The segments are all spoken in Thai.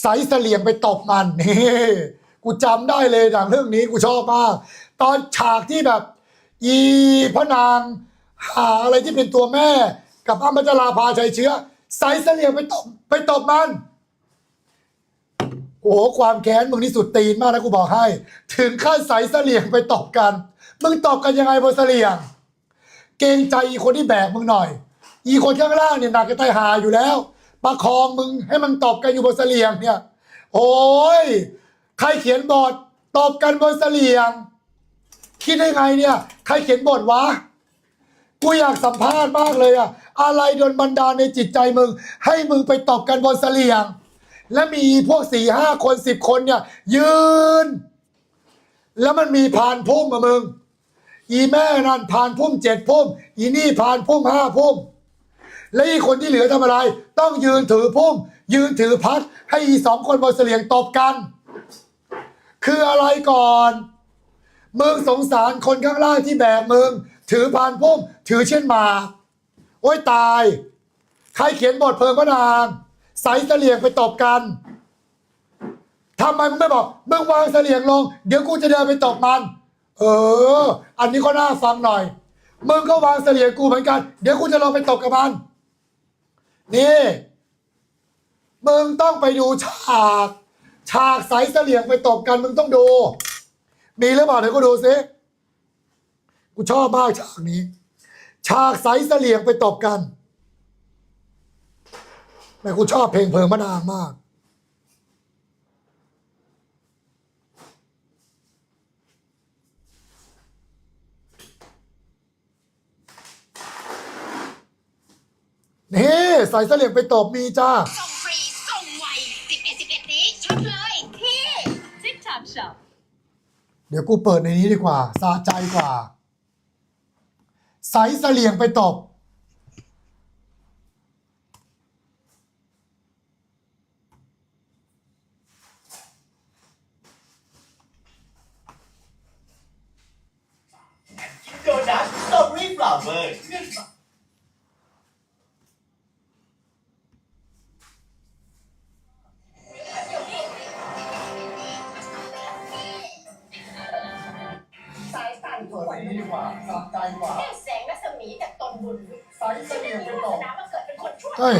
ไสเสลี่ยงไปตบมันนี่กูจำได้เลยหนังเรื่องนี้กูชอบมาก ตอนฉากที่แบบ อีพระนาง หาอะไรที่เป็นตัวแม่ กับอ้ำพัชราภาชัยเชื้อไสเสลี่ยงไปตบไปตบมันโอ้โหความแค้นมึงนี่สุดตีนมากนะกูบอกให้ ถึงขั้นไสเสลี่ยงไปตบกัน มึงตบกันยังไงบนเสลี่ยง เกรงใจอีคนที่แบกมึงหน่อย อีคนข้างล่างเนี่ยหนักจะตายหาอยู่แล้ว ประคองมึงให้มันตบกันอยู่บนเสลียงเนี่ย โอ้ยใครเขียนบทตบกันบนเสลียง คิดได้ไงเนี่ย ใครเขียนบทวะกูอยากสัมภาษณ์มากเลยอะอะไรโดนบันดาลในจิตใจมึง ให้มึงไปตบกันบนเสลียง และมีพวกสี่ห้าคนสิบคนเนี่ย ยืน แล้วมันมีพานพุ่มอะมึง อีแม่นั่นพานพุ่มเจ็ดพุ่ม อีนี่พานพุ่มห้าพุ่ม และอีคนที่เหลือทำอะไร ต้องยืนถือพุ่ม ยืนถือพัด ให้อีสองคนบนเสลียงตบกัน คืออะไรก่อนมึงสงสารคนข้างล่างที่แบกมึง ถือพานพุ่ม ถือเช่นหมากโอ้ยตาย ใครเขียนบทเพลิงพระนางใส่เสลียงไปตบกันทำไมมึงไม่บอกมึงวางเสลียงลง เดี๋ยวกูจะเดินไปตบมัน เออ อันนี้ก็น่าฟังหน่อยมึงก็วางเสลียงกูเหมือนกัน เดี๋ยวกูจะลองไปตบกับมัน นี่มึงต้องไปดูฉาก ฉากสายเสลียงไปตบกันมึงต้องดู มีหรือเปล่าเดี๋ยวกูดูซิกูชอบมากฉากนี้ ฉากสายเสลียงไปตบกันแต่กูชอบเพลงเพลิงมะนางมาก นี่ สายเสลียงไปตบมีจ้า ส่งฟรีส่งไว11 11 นี้ช็อปเลยที่ TikTok Shop เดี๋ยวกูเปิดในนี้ดีกว่าสะใจกว่าไสเสลียงไปตบ โดนัทสตรอเบอรี่ฟลาเวอร์ กว่าแค่แสงรัศมีจากตนบุญไสเสจะลีได้ยงมีไปวาตสบนามาเกิดเป็นคนชั่วเฮ้ย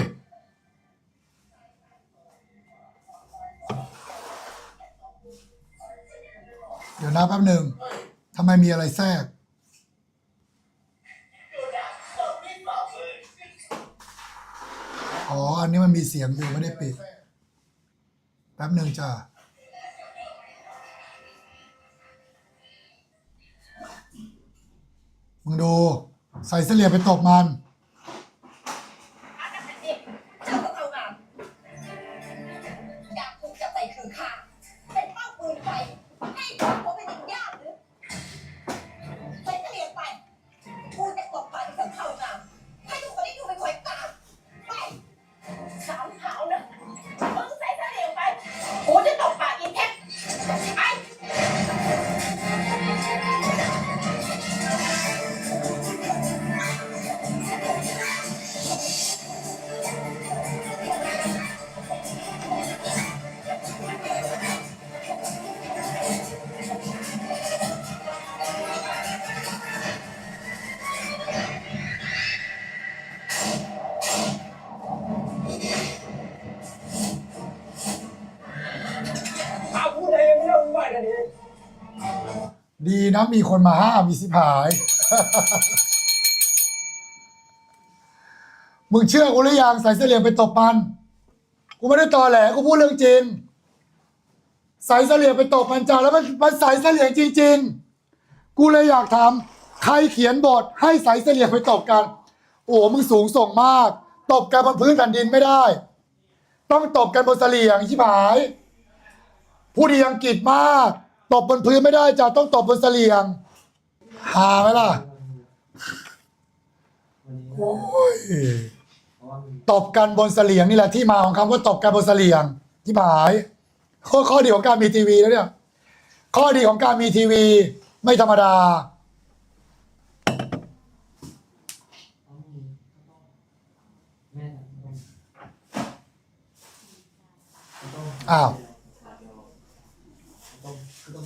เดี๋ยวนะแป๊บหนึ่งทำไมมีอะไรแทรก อ๋อ อันนี้มันมีเสียงอยู่ไม่ได้ปิด แป๊บหนึ่งจ้า มึงดู ใส่เสลียไปตบมัน ดีนะมีคนมาห้ามมีสิบหาย มึงเชื่อกูหรือยังใส่เสลียงไปตบมัน กูไม่ได้ตอแหลกูพูดเรื่องจริง ใส่เสลียงไปตบมันจ้าแล้วมันมันใส่เสลียงจริง ๆ กูเลยอยากถามใครเขียนบทให้ใส่เสลียงไปตบกัน โอ้มึงสูงส่งมาก ตบกันบนพื้นแผ่นดินไม่ได้ ต้องตบกันบนเสลียงชิบหาย ผู้ดีอังกฤษมาก ตบบนพื้นไม่ได้จ้ะต้องตบบนเสลียง หาไหมล่ะโอ้ยตบกันบนเสลียงนี่แหละที่มาของคำว่าตบกันบนเสลียง ที่หายข้อข้อดีของการมีทีวีแล้วเนี่ย ข้อดีของการมีทีวี ไม่ธรรมดา แม่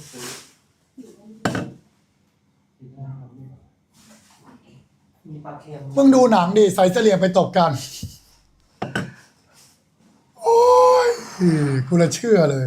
อ้าวมีปลาเค็มมึงดูหนังดิใส่เสลี่ยงไปตบกัน โอ้ยกูละเชื่อเลย